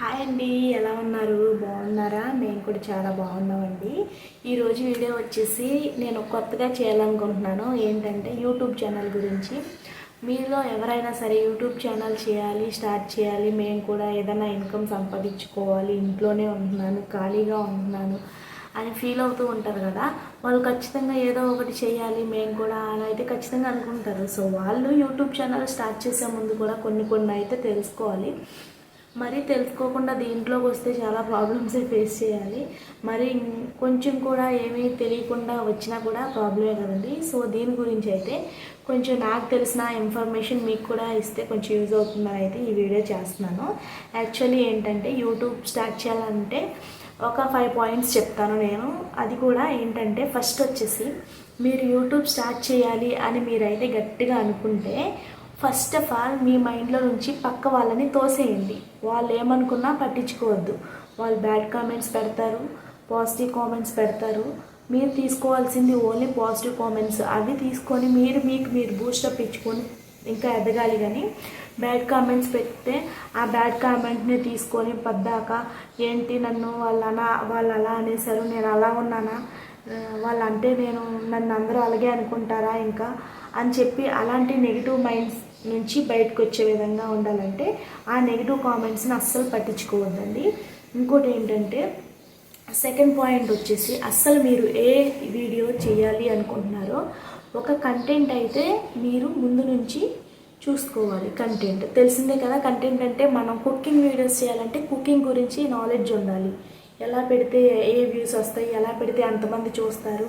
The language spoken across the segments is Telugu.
హాయ్ అండి ఎలా ఉన్నారు? బాగున్నారా? మేము కూడా చాలా బాగున్నామండి. ఈరోజు వీడియో వచ్చేసి నేను కొత్తగా చేయాలనుకుంటున్నాను. ఏంటంటే యూట్యూబ్ ఛానల్ గురించి. మీలో ఎవరైనా సరే యూట్యూబ్ ఛానల్ చేయాలి స్టార్ట్ చేయాలి మేము కూడా ఏదైనా ఇన్కమ్ సంపాదించుకోవాలి ఇంట్లోనే ఉంటున్నాను ఖాళీగా ఉంటున్నాను అని ఫీల్ అవుతూ ఉంటారు కదా. వాళ్ళు ఖచ్చితంగా ఏదో ఒకటి చేయాలి మేము కూడా అలా అయితే ఖచ్చితంగా అనుకుంటారు. సో వాళ్ళు యూట్యూబ్ ఛానల్ స్టార్ట్ చేసే ముందు కూడా కొన్ని కొన్ని అయితే తెలుసుకోవాలి. మరి తెలుసుకోకుండా దీంట్లోకి వస్తే చాలా ప్రాబ్లమ్స్ ఫేస్ చేయాలి. మరి కొంచెం కూడా ఏమీ తెలియకుండా వచ్చినా కూడా ప్రాబ్లమే కదండి. సో దీని గురించి అయితే కొంచెం నాకు తెలిసిన ఇన్ఫర్మేషన్ మీకు కూడా ఇస్తే కొంచెం యూజ్ అవుతుందని అయితే ఈ వీడియో చేస్తున్నాను. యాక్చువల్లీ ఏంటంటే యూట్యూబ్ స్టార్ట్ చేయాలంటే ఒక ఫైవ్ పాయింట్స్ చెప్తాను నేను. అది కూడా ఏంటంటే ఫస్ట్ వచ్చేసి మీరు యూట్యూబ్ స్టార్ట్ చేయాలి అని మీరైతే గట్టిగా అనుకుంటే ఫస్ట్ ఆఫ్ ఆల్ మీ మైండ్లో నుంచి పక్క వాళ్ళని తోసేయండి. వాళ్ళు ఏమనుకున్నా పట్టించుకోవద్దు. వాళ్ళు బ్యాడ్ కామెంట్స్ పెడతారు పాజిటివ్ కామెంట్స్ పెడతారు. మీరు తీసుకోవాల్సింది ఓన్లీ పాజిటివ్ కామెంట్స్ అవి తీసుకొని మీరు మీకు మీరు బూస్టప్ ఇచ్చుకొని ఇంకా ఎదగాలి కానీ బ్యాడ్ కామెంట్స్ పెడితే ఆ బ్యాడ్ కామెంట్ని తీసుకొని పద్దాక ఏంటి నన్ను వాళ్ళు వాళ్ళు అలా అనేసారు నేను అలా ఉన్నానా? వాళ్ళంటే నేను నన్ను అందరూ అలాగే అనుకుంటారా ఇంకా? అని చెప్పి అలాంటి నెగిటివ్ మైండ్స్ నుంచి బయటకు వచ్చే విధంగా ఉండాలంటే ఆ నెగిటివ్ కామెంట్స్ని అస్సలు పట్టించుకోవద్దండి. ఇంకోటి ఏంటంటే సెకండ్ పాయింట్ వచ్చేసి అస్సలు మీరు ఏ వీడియో చేయాలి అనుకుంటున్నారో ఒక కంటెంట్ అయితే మీరు ముందు నుంచి చూసుకోవాలి కంటెంట్ తెలిసిందే కదా కంటెంట్ అంటే మనం కుకింగ్ వీడియోస్ చేయాలంటే కుకింగ్ గురించి నాలెడ్జ్ ఉండాలి. ఎలా పెడితే ఏ వ్యూస్ వస్తాయి ఎలా పెడితే అంతమంది చూస్తారు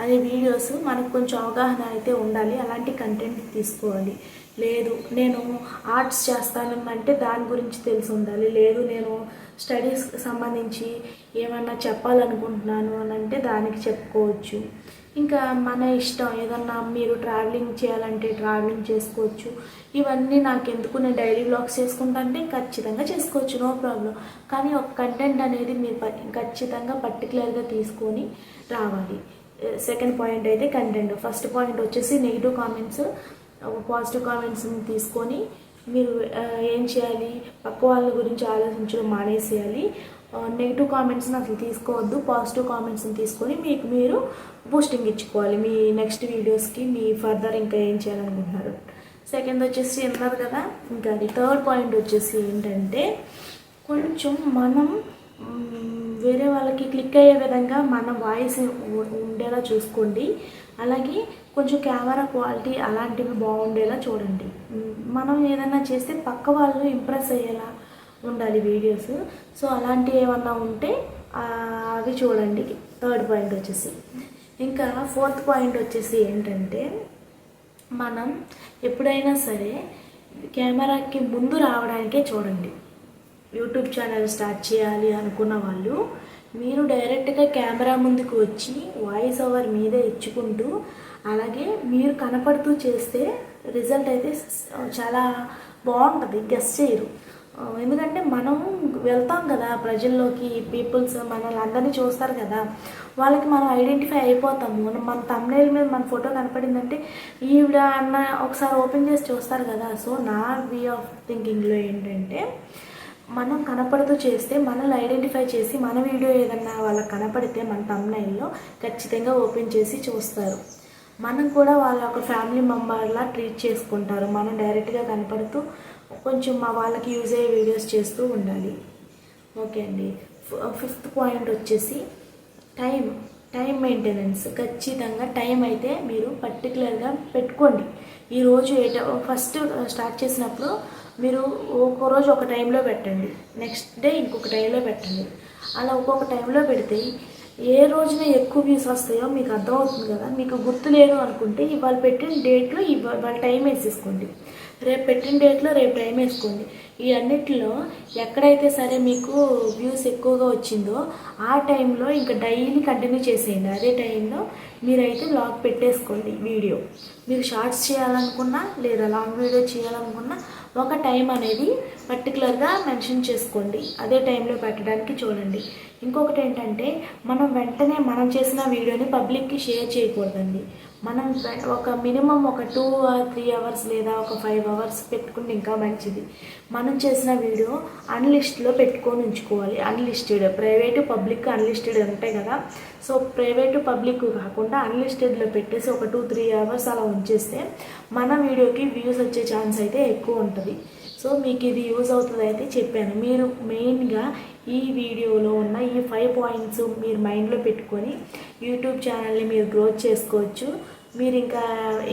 అనే వీడియోస్ మనకు కొంచెం అవగాహన అయితే ఉండాలి. అలాంటి కంటెంట్ తీసుకోవాలి. లేదు నేను ఆర్ట్స్ చేస్తాను అంటే దాని గురించి తెలిసి ఉండాలి లేదు నేను స్టడీస్ సంబంధించి ఏమన్నా చెప్పాలనుకుంటున్నాను అని అంటే దానికి చెప్పుకోవచ్చు. ఇంకా మన ఇష్టం ఏదన్నా మీరు ట్రావెలింగ్ చేయాలంటే ట్రావెలింగ్ చేసుకోవచ్చు. ఇవన్నీ నాకు ఎందుకు నేను డైలీ బ్లాగ్స్ చేసుకుంటా అంటే ఖచ్చితంగా చేసుకోవచ్చు నో ప్రాబ్లం కానీ ఒక కంటెంట్ అనేది మీరు ప- ఖచ్చితంగా పర్టికులర్గా తీసుకొని రావాలి. Eh, సెకండ్ పాయింట్ అయితే కంటెంట్ ఫస్ట్ పాయింట్ వచ్చేసి నెగిటివ్ కామెంట్స్ పాజిటివ్ కామెంట్స్ని తీసుకొని మీరు ఏం చేయాలి? పక్క వాళ్ళ గురించి ఆలోచించడం మానేసేయాలి. నెగిటివ్ కామెంట్స్ని అసలు తీసుకోవద్దు. పాజిటివ్ కామెంట్స్ని తీసుకొని మీకు మీరు బూస్టింగ్ ఇచ్చుకోవాలి. మీ నెక్స్ట్ వీడియోస్కి మీ ఫర్దర్ ఇంకా ఏం చేయాలనుకుంటున్నారు? సెకండ్ వచ్చేసి అన్నారు కదా. ఇంకా అది థర్డ్ పాయింట్ వచ్చేసి ఏంటంటే కొంచెం మనం వేరే వాళ్ళకి క్లిక్ అయ్యే విధంగా మన వాయిస్ ఉండేలా చూసుకోండి. అలాగే కొంచెం కెమెరా క్వాలిటీ అలాంటివి బాగుండేలా చూడండి. మనం ఏదైనా చేస్తే పక్క వాళ్ళు ఇంప్రెస్ అయ్యేలా ఉండాలి వీడియోస్ సో అలాంటివి ఏమన్నా ఉంటే అవి చూడండి. థర్డ్ పాయింట్ వచ్చేసి. ఇంకా ఫోర్త్ పాయింట్ వచ్చేసి ఏంటంటే మనం ఎప్పుడైనా సరే కెమెరాకి ముందు రావడానికే చూడండి. యూట్యూబ్ ఛానల్ స్టార్ట్ చేయాలి అనుకున్న వాళ్ళు మీరు డైరెక్ట్గా కెమెరా ముందుకు వచ్చి వాయిస్ ఓవర్ మీదే ఇచ్చుకుంటూ అలాగే మీరు కనపడుతూ చేస్తే రిజల్ట్ అయితే చాలా బాగుంటుంది గెస్ట్ చేయరు. ఎందుకంటే మనం వెళ్తాం కదా ప్రజల్లోకి పీపుల్స్ మనల్ని అందరినీ చూస్తారు కదా వాళ్ళకి మనం ఐడెంటిఫై అయిపోతాము. మనం మన తమ్నేల్ మీద మన ఫోటో కనపడిందంటే ఈవిడ అన్న ఒకసారి ఓపెన్ చేసి చూస్తారు కదా. సో నా వే ఆఫ్ థింకింగ్లో ఏంటంటే మనం కనపడుతూ చేస్తే మనల్ని ఐడెంటిఫై చేసి మన వీడియో ఏదన్నా వాళ్ళకి కనపడితే మన తమ్నైల్లో ఖచ్చితంగా ఓపెన్ చేసి చూస్తారు. మనం కూడా వాళ్ళ ఒక ఫ్యామిలీ మెంబర్లా ట్రీట్ చేసుకుంటారు. మనం డైరెక్ట్గా కనపడుతూ కొంచెం మా వాళ్ళకి యూజ్ అయ్యే వీడియోస్ చేస్తూ ఉండాలి. ఓకే అండి. ఫిఫ్త్ పాయింట్ వచ్చేసి టైం టైం మెయింటెనెన్స్ ఖచ్చితంగా టైం అయితే మీరు పర్టికులర్గా పెట్టుకోండి. ఈరోజు ఏ ఫస్ట్ స్టార్ట్ చేసినప్పుడు మీరు ఒక్కో రోజు ఒక టైంలో పెట్టండి. నెక్స్ట్ డే ఇంకొక టైంలో పెట్టండి. అలా ఒక్కొక్క టైంలో పెడితే ఏ రోజున ఎక్కువ వ్యూస్ వస్తాయో మీకు అర్థమవుతుంది కదా? మీకు గుర్తు లేదు అనుకుంటే ఇవాళ పెట్టిన డేట్లో ఇవాళ టైం వేసేసుకోండి. రేపు పెట్టిన డేట్లో రేపు టైం వేసుకోండి. ఈ అన్నిటిలో ఎక్కడైతే సరే మీకు వ్యూస్ ఎక్కువగా వచ్చిందో ఆ టైంలో ఇంకా డైలీ కంటిన్యూ చేసేయండి. అదే టైంలో మీరైతే బ్లాగ్ పెట్టేసుకోండి వీడియో. మీరు షార్ట్స్ చేయాలనుకున్నా లేదా లాంగ్ వీడియో చేయాలనుకున్నా ఒక టైం అనేది పర్టికులర్గా మెన్షన్ చేసుకోండి. అదే టైంలో పెట్టడానికి చూడండి. ఇంకొకటి ఏంటంటే మనం వెంటనే మనం చేసిన వీడియోని పబ్లిక్కి షేర్ చేయకూడదండి. మనం ఒక మినిమం ఒక టూ త్రీ అవర్స్ లేదా ఒక ఫైవ్ అవర్స్ పెట్టుకుంటే ఇంకా మంచిది. మనం చేసిన వీడియో అన్లిస్ట్లో పెట్టుకొని ఉంచుకోవాలి. అన్లిస్టెడ్ ప్రైవేటు పబ్లిక్ అన్లిస్టెడ్ ఉంటాయి కదా. సో ప్రైవేటు పబ్లిక్ కాకుండా అన్లిస్టెడ్లో పెట్టేసి ఒక టూ త్రీ అవర్స్ అలా ఉంచేస్తే మన వీడియోకి వ్యూస్ వచ్చే ఛాన్స్ అయితే ఎక్కువ ఉంటుంది. సో మీకు ఇది యూజ్ అవుతుంది అయితే చెప్పాను. మీరు మెయిన్గా ఈ వీడియోలో ఉన్న ఈ ఫైవ్ పాయింట్స్ మీరు మైండ్లో పెట్టుకొని యూట్యూబ్ ఛానల్ని మీరు గ్రోత్ చేసుకోవచ్చు. మీరు ఇంకా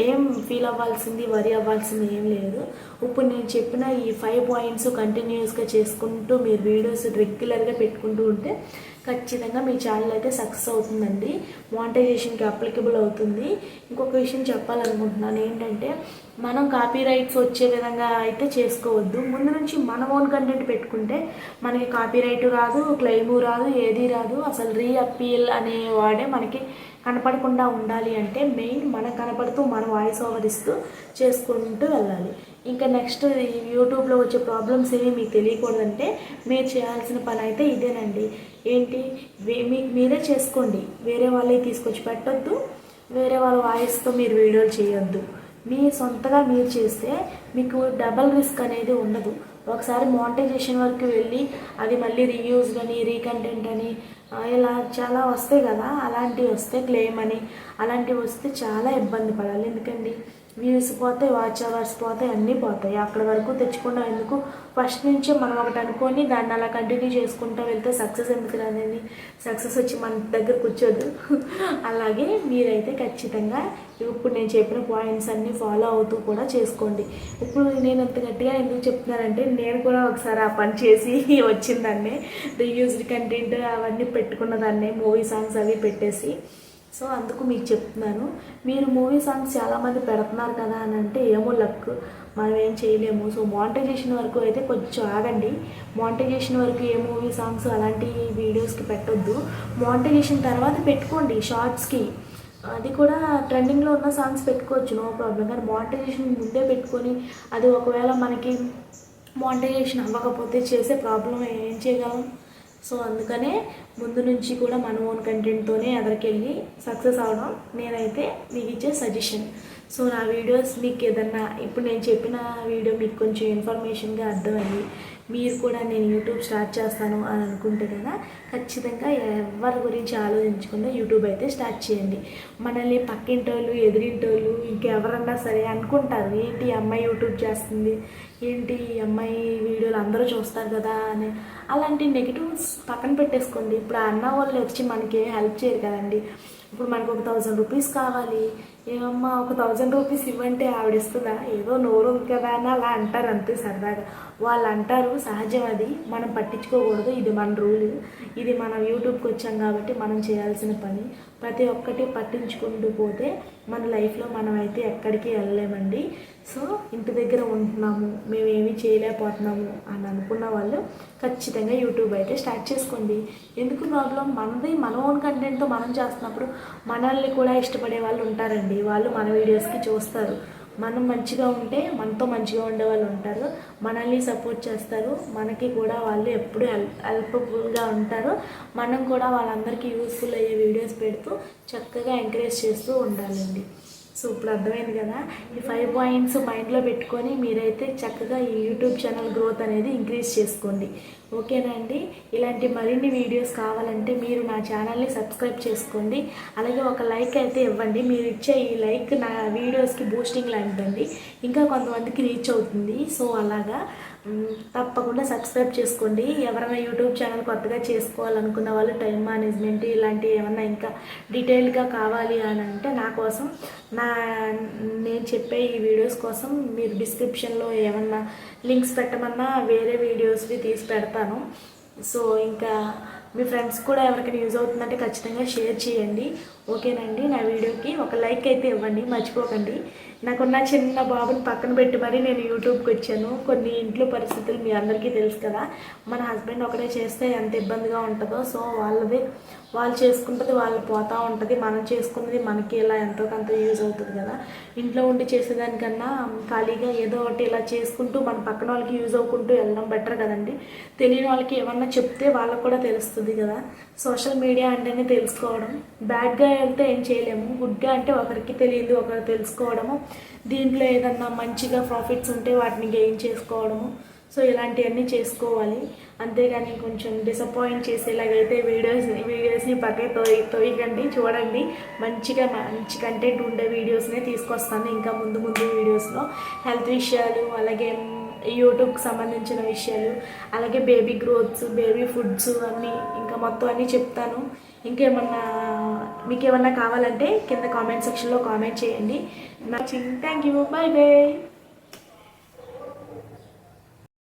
ఏం ఫీల్ అవ్వాల్సింది వరి అవ్వాల్సింది ఏం లేదు. ఇప్పుడు నేను చెప్పిన ఈ ఫైవ్ పాయింట్స్ కంటిన్యూస్గా చేసుకుంటూ మీరు వీడియోస్ రెగ్యులర్గా పెట్టుకుంటూ ఉంటే ఖచ్చితంగా మీ ఛానల్ అయితే సక్సెస్ అవుతుందండి. మానిటైజేషన్కి అప్లికబుల్ అవుతుంది. ఇంకొక విషయం చెప్పాలనుకుంటున్నాను ఏంటంటే మనం కాపీ రైట్స్ వచ్చే విధంగా అయితే చేసుకోవద్దు. ముందు నుంచి మన ఓన్ కంటెంట్ పెట్టుకుంటే మనకి కాపీ రైట్ రాదు క్లెయిము రాదు ఏది రాదు. అసలు రీ అప్పీల్ అనే వాడే మనకి కనపడకుండా ఉండాలి అంటే మెయిన్ మనకు కనపడుతూ మన వాయిస్ ఓవర్ ఇస్తూ చేసుకుంటూ వెళ్ళాలి. ఇంకా నెక్స్ట్ యూట్యూబ్లో వచ్చే ప్రాబ్లమ్స్ ఏమి మీకు తెలియకూడదంటే మీరు చేయాల్సిన పని అయితే ఇదేనండి. ఏంటి? మీకు మీరే చేసుకోండి. వేరే వాళ్ళకి తీసుకొచ్చి పెట్టొద్దు. వేరే వాళ్ళ వాయిస్తో మీరు వీడియోలు చేయొద్దు. మీ సొంతగా మీరు చేస్తే మీకు డబల్ రిస్క్ అనేది ఉండదు. ఒకసారి మానిటైజేషన్ వరకు వెళ్ళి అది మళ్ళీ రీయూజ్ కానీ రీకంటెంట్ అని ఇలా చాలా వస్తాయి కదా అలాంటివి వస్తే క్లెయిమ్ అని అలాంటివి వస్తే చాలా ఇబ్బంది పడాలి. ఎందుకండి? వ్యూస్ పోతాయి వాచ్ అవర్స్ పోతాయి అన్నీ పోతాయి. అక్కడ వరకు తెచ్చుకున్నా ఎందుకు? ఫస్ట్ నుంచే మనం ఒకటి అనుకొని దాన్ని అలా కంటిన్యూ చేసుకుంటూ వెళ్తే సక్సెస్ ఎందుకు రాదండి? సక్సెస్ వచ్చి మన దగ్గర కూర్చోదు. అలాగే మీరైతే ఖచ్చితంగా ఇప్పుడు నేను చెప్పిన పాయింట్స్ అన్నీ ఫాలో అవుతూ కూడా చేసుకోండి. ఇప్పుడు నేను అంత గట్టిగా ఎందుకు చెప్తున్నానంటే నేను కూడా ఒకసారి ఆ పని చేసి వచ్చిందాన్ని రీయూజ్డ్ కంటెంట్ అవన్నీ పెట్టుకున్న దాన్ని మూవీ సాంగ్స్ అవి పెట్టేసి సో అందుకు మీకు చెప్తున్నాను. మీరు మూవీ సాంగ్స్ చాలామంది పెడుతున్నారు కదా అని అంటే ఏమో లక్ మనం ఏం చేయలేము. సో మానిటైజేషన్ వరకు అయితే కొంచెం ఆగండి. మానిటైజేషన్ వరకు ఏ మూవీ సాంగ్స్ అలాంటి వీడియోస్కి పెట్టొద్దు. మానిటైజేషన్ తర్వాత పెట్టుకోండి షార్ట్స్కి. అది కూడా ట్రెండింగ్లో ఉన్న సాంగ్స్ పెట్టుకోవచ్చు నో ప్రాబ్లం. కానీ మానిటైజేషన్ ముందే పెట్టుకొని అది ఒకవేళ మనకి మానిటైజేషన్ అవ్వకపోతే చేసే ప్రాబ్లం ఏం చేయగలం? సో అందుకనే ముందు నుంచి కూడా మన ఓన్ కంటెంట్తోనే ఎదరికెళ్ళి సక్సెస్ అవడం నేనైతే మీకు ఇచ్చే సజెషన్ సో నా వీడియోస్ మీకు ఏదన్నా ఇప్పుడు నేను చెప్పిన వీడియో మీకు కొంచెం ఇన్ఫర్మేషన్గా అర్థమయ్యి మీరు కూడా నేను యూట్యూబ్ స్టార్ట్ చేస్తాను అని అనుకుంటే కదా ఖచ్చితంగా ఎవరి గురించి ఆలోచించకుండా యూట్యూబ్ అయితే స్టార్ట్ చేయండి. మనల్ని పక్కింటోళ్ళు ఎదిరింటోళ్ళు ఇంకెవరన్నా సరే అనుకుంటారు ఏంటి ఈ అమ్మాయి యూట్యూబ్ చేస్తుంది? ఏంటి ఈ అమ్మాయి వీడియోలు అందరూ చూస్తారు కదా? అని. అలాంటి నెగిటివ్స్ పక్కన పెట్టేసుకోండి. ఇప్పుడు అన్న వాళ్ళు వచ్చి మనకి హెల్ప్ చేయరు కదండి. ఇప్పుడు మనకు ఒక థౌజండ్ రూపీస్ కావాలి. ఏమమ్మా ఒక థౌజండ్ రూపీస్ ఇవ్వంటే ఆవిడ ఇస్తుందా ఏదో నోరు కదా అని అలా అంటారు అంతే సరదాగా. వాళ్ళు అంటారు సహజం అది. మనం పట్టించుకోకూడదు. ఇది మన రూల్. ఇది మనం యూట్యూబ్కి వచ్చాం కాబట్టి మనం చేయాల్సిన పని. ప్రతి ఒక్కటి పట్టించుకుంటూ పోతే మన లైఫ్లో మనం అయితే ఎక్కడికి వెళ్ళలేమండి. సో ఇంటి దగ్గర ఉంటున్నాము మేమేమి చేయలేకపోతున్నాము అని అనుకున్న వాళ్ళు ఖచ్చితంగా యూట్యూబ్ అయితే స్టార్ట్ చేసుకోండి. ఎందుకు ప్రాబ్లం? మనది మన ఓన్ కంటెంట్తో మనం చేస్తున్నప్పుడు మనల్ని కూడా ఇష్టపడే వాళ్ళు ఉంటారండి. వాళ్ళు మన వీడియోస్కి చూస్తారు. మనం మంచిగా ఉంటే మనతో మంచిగా ఉండే వాళ్ళు ఉంటారు. మనల్ని సపోర్ట్ చేస్తారు. మనకి కూడా వాళ్ళు ఎప్పుడు హెల్ప్ హెల్ప్ఫుల్గా ఉంటారు. మనం కూడా వాళ్ళందరికీ యూస్ఫుల్ అయ్యే వీడియోస్ పెడుతూ చక్కగా ఎంకరేజ్ చేస్తూ ఉండాలండి. సో ఇప్పుడు అర్థమైంది కదా. ఈ ఫైవ్ పాయింట్స్ మైండ్లో పెట్టుకొని మీరైతే చక్కగా ఈ యూట్యూబ్ ఛానల్ గ్రోత్ అనేది ఇంక్రీజ్ చేసుకోండి. ఓకేనా అండి? ఇలాంటి మరిన్ని వీడియోస్ కావాలంటే మీరు నా ఛానల్ని సబ్స్క్రైబ్ చేసుకోండి. అలాగే ఒక లైక్ అయితే ఇవ్వండి. మీరు ఇచ్చే ఈ లైక్ నా వీడియోస్కి బూస్టింగ్ లాంటిదండి. ఇంకా కొంతమందికి రీచ్ అవుతుంది. సో అలాగా తప్పకుండా సబ్స్క్రైబ్ చేసుకోండి. ఎవరైనా యూట్యూబ్ ఛానల్ కొత్తగా చేసుకోవాలనుకున్న వాళ్ళు టైం మేనేజ్మెంట్ ఇలాంటివి ఏమన్నా ఇంకా డీటెయిల్గా కావాలి అని అంటే నా కోసం నా నేను చెప్పే ఈ వీడియోస్ కోసం మీరు డిస్క్రిప్షన్లో ఏమన్నా లింక్స్ పెట్టమన్నా వేరే వీడియోస్వి తీసి పెడతాను. సో ఇంకా మీ ఫ్రెండ్స్ కూడా ఎవరికైనా యూజ్ అవుతుందంటే ఖచ్చితంగా షేర్ చేయండి. ఓకేనండి? నా వీడియోకి ఒక లైక్ అయితే ఇవ్వండి. మర్చిపోకండి. నాకున్న చిన్న బాబుని పక్కన పెట్టి మరీ నేను యూట్యూబ్కి వచ్చాను. కొన్ని ఇంట్లో పరిస్థితులు మీ అందరికీ తెలుసు కదా. మన హస్బెండ్ ఒకటే చేస్తే ఎంత ఇబ్బందిగా ఉంటుందో సో వాళ్ళది వాళ్ళు చేసుకుంటుంది వాళ్ళు పోతూ ఉంటుంది. మనం చేసుకున్నది మనకి ఇలా ఎంతో కొంత యూజ్ అవుతుంది కదా. ఇంట్లో ఉండి చేసేదానికన్నా ఖాళీగా ఏదో ఒకటి ఇలా చేసుకుంటూ మన పక్కన వాళ్ళకి యూజ్ అవ్వకుంటూ వెళ్ళడం బెటర్ కదండి. తెలియని వాళ్ళకి ఏమన్నా చెప్తే వాళ్ళకు కూడా తెలుస్తుంది. కదా. సోషల్ మీడియా అంటేనే తెలుసుకోవడం. బ్యాడ్గా వెళ్తే ఏం చేయలేము. గుడ్గా అంటే ఒకరికి తెలియదు ఒకరు తెలుసుకోవడము. దీంట్లో ఏదన్నా మంచిగా ప్రాఫిట్స్ ఉంటే వాటిని గెయిన్ చేసుకోవడము. సో ఇలాంటివన్నీ చేసుకోవాలి. అంతేగాని కొంచెం డిసప్పాయింట్ చేసేలాగైతే వీడియోస్ వీడియోస్ని పక్కే తోయి తోయకండి చూడండి. మంచిగా మంచి కంటెంట్ ఉండే వీడియోస్నే తీసుకొస్తాను ఇంకా ముందు ముందు వీడియోస్లో హెల్త్ విషయాలు అలాగే యూట్యూబ్కి సంబంధించిన విషయాలు అలాగే బేబీ గ్రోత్స్ బేబీ ఫుడ్స్ అన్నీ ఇంకా మొత్తం అన్నీ చెప్తాను. ఇంకేమన్నా మీకు ఏమన్నా కావాలంటే కింద కామెంట్ సెక్షన్లో కామెంట్ చేయండి. Thank you bye bye.